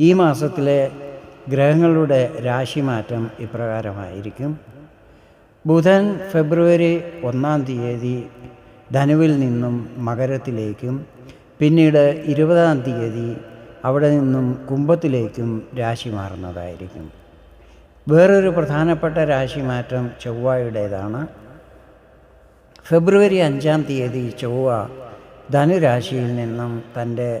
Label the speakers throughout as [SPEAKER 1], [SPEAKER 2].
[SPEAKER 1] ഈ മാസത്തിലെ ഗ്രഹങ്ങളുടെ രാശിമാറ്റം ഇപ്രകാരമായിരിക്കും. ബുധൻ ഫെബ്രുവരി ഒന്നാം തീയതി ധനുവിൽ നിന്നും മകരത്തിലേക്കും പിന്നീട് ഇരുപതാം തീയതി അവിടെ നിന്നും കുംഭത്തിലേക്കും രാശി മാറുന്നതായിരിക്കും. വേറൊരു പ്രധാനപ്പെട്ട രാശിമാറ്റം ചൊവ്വയുടേതാണ്. ഫെബ്രുവരി അഞ്ചാം തീയതി ചൊവ്വ ധനുരാശിയിൽ നിന്നും തന്റെ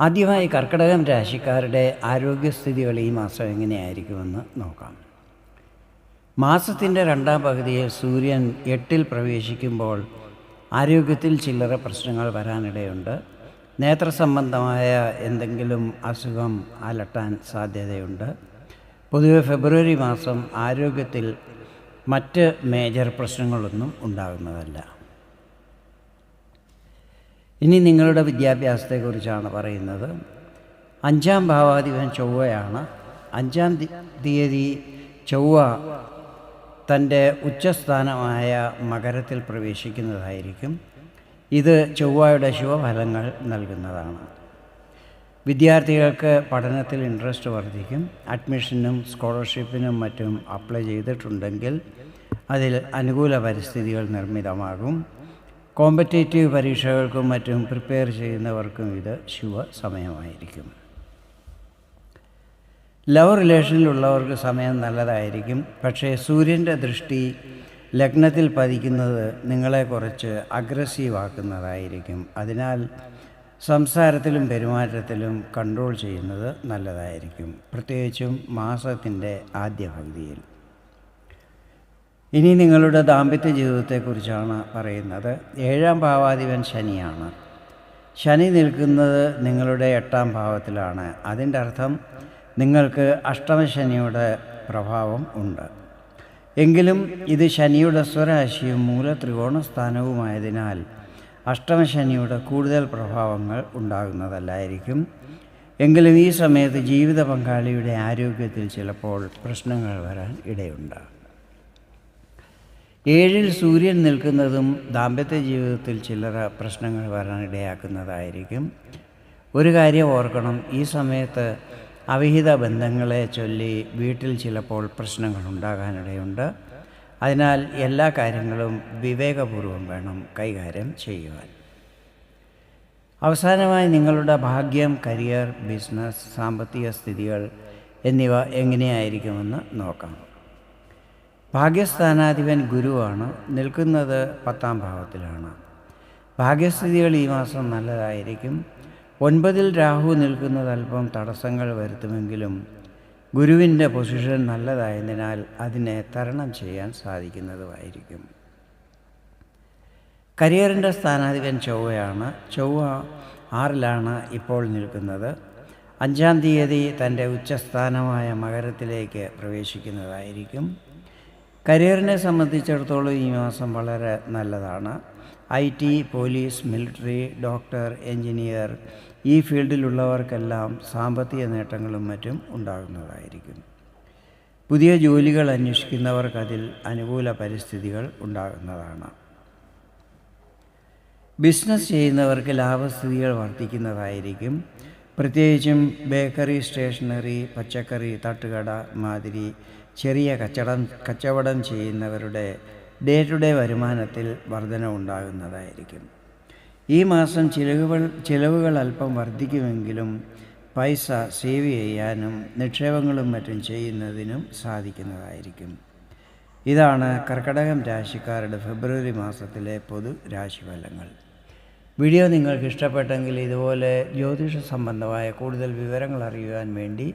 [SPEAKER 1] ആദ്യമായി കർക്കിടകം രാശിക്കാരുടെ ആരോഗ്യസ്ഥിതികൾ ഈ മാസം എങ്ങനെയായിരിക്കുമെന്ന് നോക്കാം. മാസത്തിന്റെ രണ്ടാം പകുതിയിൽ സൂര്യൻ എട്ടിൽ പ്രവേശിക്കുമ്പോൾ ആരോഗ്യത്തിൽ ചില്ലറ പ്രശ്നങ്ങൾ വരാനിടയുണ്ട്. നേത്ര സംബന്ധമായ എന്തെങ്കിലും അസുഖം അലട്ടാൻ സാധ്യതയുണ്ട്. പൊതുവെ ഫെബ്രുവരി മാസം ആരോഗ്യത്തിൽ മറ്റ് മേജർ പ്രശ്നങ്ങളൊന്നും ഉണ്ടാകുന്നതല്ല. ഇനി നിങ്ങളുടെ വിദ്യാഭ്യാസത്തെക്കുറിച്ചാണ് പറയുന്നത്. അഞ്ചാം ഭാവാധിപൻ ചൊവ്വയാണ്. അഞ്ചാം തീയതി ചൊവ്വ തന്റെ ഉച്ചസ്ഥാനമായ മകരത്തിൽ പ്രവേശിക്കുന്നതായിരിക്കും. ഇത് ചൊവ്വയുടെ ശുഭഫലങ്ങൾ നൽകുന്നതാണ്. വിദ്യാർത്ഥികൾക്ക് പഠനത്തിൽ ഇൻട്രസ്റ്റ് വർദ്ധിക്കും. അഡ്മിഷനും സ്കോളർഷിപ്പിനും മറ്റും അപ്ലൈ ചെയ്തിട്ടുണ്ടെങ്കിൽ അതിൽ അനുകൂല പരിസ്ഥിതികൾ നിർമ്മിതമാകും. കോമ്പറ്റേറ്റീവ് പരീക്ഷകൾക്കും മറ്റും പ്രിപ്പയർ ചെയ്യുന്നവർക്കും ഇത് ശുഭ സമയമായിരിക്കും ലവ് റിലേഷനിലുള്ളവർക്ക് സമയം നല്ലതായിരിക്കും. പക്ഷേ സൂര്യന്റെ ദൃഷ്ടി ലഗ്നത്തിൽ പതിക്കുന്നത് നിങ്ങളെ കുറച്ച് അഗ്രസീവ് ആക്കുന്നതായിരിക്കും. അതിനാൽ സംസാരത്തിലും പെരുമാറ്റത്തിലും കൺട്രോൾ ചെയ്യുന്നത് നല്ലതായിരിക്കും. പ്രത്യേകിച്ചും മാസത്തിന്റെ ആദ്യ പകുതിയിൽ. ഇനി നിങ്ങളുടെ ദാമ്പത്യ ജീവിതത്തെക്കുറിച്ചാണ് പറയുന്നത്. ഏഴാം ഭാവാധിപൻ ശനിയാണ്. ശനി നിൽക്കുന്നത് നിങ്ങളുടെ എട്ടാം ഭാവത്തിലാണ്. അതിന്റെ അർത്ഥം നിങ്ങൾക്ക് അഷ്ടമശനിയുടെ പ്രഭാവം ഉണ്ട്. എങ്കിലും ഇത് ശനിയുടെ സ്വരാശിയും മൂല ത്രികോണ സ്ഥാനവുമായതിനാൽ അഷ്ടമശനിയുടെ കൂടുതൽ പ്രഭാവങ്ങൾ ഉണ്ടാകുന്നതല്ലായിരിക്കും. എങ്കിലും ഈ സമയത്ത് ജീവിത പങ്കാളിയുടെ ആരോഗ്യത്തിൽ ചിലപ്പോൾ പ്രശ്നങ്ങൾ വരാൻ ഇടയുണ്ട്. ഏഴിൽ സൂര്യൻ നിൽക്കുന്നതും ദാമ്പത്യ ജീവിതത്തിൽ ചില്ലറ പ്രശ്നങ്ങൾ വരാനിടയാക്കുന്നതായിരിക്കും. ഒരു കാര്യം ഓർക്കണം ഈ സമയത്ത് അവിഹിത ബന്ധങ്ങളെ ചൊല്ലി വീട്ടിൽ ചിലപ്പോൾ പ്രശ്നങ്ങൾ ഉണ്ടാകാനിടയുണ്ട്. അതിനാൽ എല്ലാ കാര്യങ്ങളും വിവേകപൂർവം വേണം കൈകാര്യം ചെയ്യുവാൻ. അവസാനമായി നിങ്ങളുടെ ഭാഗ്യം കരിയർ ബിസിനസ് സാമ്പത്തിക സ്ഥിതികൾ എന്നിവ എങ്ങനെയായിരിക്കുമെന്ന് നോക്കാം. ഭാഗ്യസ്ഥാനാധിപൻ ഗുരുവാണ്. നിൽക്കുന്നത് പത്താം ഭാവത്തിലാണ്. ഭാഗ്യസ്ഥിതികൾ ഈ മാസം നല്ലതായിരിക്കും. ഒൻപതിൽ രാഹു നിൽക്കുന്നത് അല്പം തടസ്സങ്ങൾ വരുത്തുമെങ്കിലും ഗുരുവിന്റെ പൊസിഷൻ നല്ലതായതിനാൽ അതിനെ തരണം ചെയ്യാൻ സാധിക്കുന്നതുമായിരിക്കും. കരിയറിന്റെ സ്ഥാനാധിപൻ ചൊവ്വയാണ്. ചൊവ്വ ആറിലാണ് ഇപ്പോൾ നിൽക്കുന്നത്. അഞ്ചാം തീയതി തന്റെ ഉച്ചസ്ഥാനമായ മകരത്തിലേക്ക് പ്രവേശിക്കുന്നതായിരിക്കും. കരിയറിനെ സംബന്ധിച്ചിടത്തോളം ഈ മാസം വളരെ നല്ലതാണ്. I T police military doctor engineer ഈ ഫീൽഡിലുള്ളവർക്കെല്ലാം സാമ്പത്തിക നേട്ടങ്ങളും മറ്റും ഉണ്ടാകുന്നതായിരിക്കും. പുതിയ ജോലികൾ അന്വേഷിക്കുന്നവർക്കതിൽ അനുകൂല പരിസ്ഥിതികൾ ഉണ്ടാകുന്നതാണ്. ബിസിനസ് ചെയ്യുന്നവർക്ക് ലാഭസ്ഥിതികൾ വർദ്ധിക്കുന്നതായിരിക്കും. പ്രത്യേകിച്ചും ബേക്കറി സ്റ്റേഷനറി പച്ചക്കറി തട്ടുകട മാതിരി ചെറിയ കച്ചടം കച്ചവടം ചെയ്യുന്നവരുടെ ഡേ ടു ഡേ വരുമാനത്തിൽ വർധന ഉണ്ടാകുന്നതായിരിക്കും ഈ മാസം ചിലവുകൾ ചിലവുകൾ അല്പം വർദ്ധിക്കുമെങ്കിലും പൈസ സേവ് ചെയ്യാനും നിക്ഷേപങ്ങളും മറ്റും ചെയ്യുന്നതിനും സാധിക്കുന്നതായിരിക്കും. ഇതാണ് കർക്കടകം രാശിക്കാരുടെ ഫെബ്രുവരി മാസത്തിലെ പൊതു രാശിഫലങ്ങൾ. വീഡിയോ നിങ്ങൾക്ക് ഇഷ്ടപ്പെട്ടെങ്കിൽ ഇതുപോലെ ജ്യോതിഷ സംബന്ധമായ കൂടുതൽ വിവരങ്ങൾ അറിയുവാൻ വേണ്ടി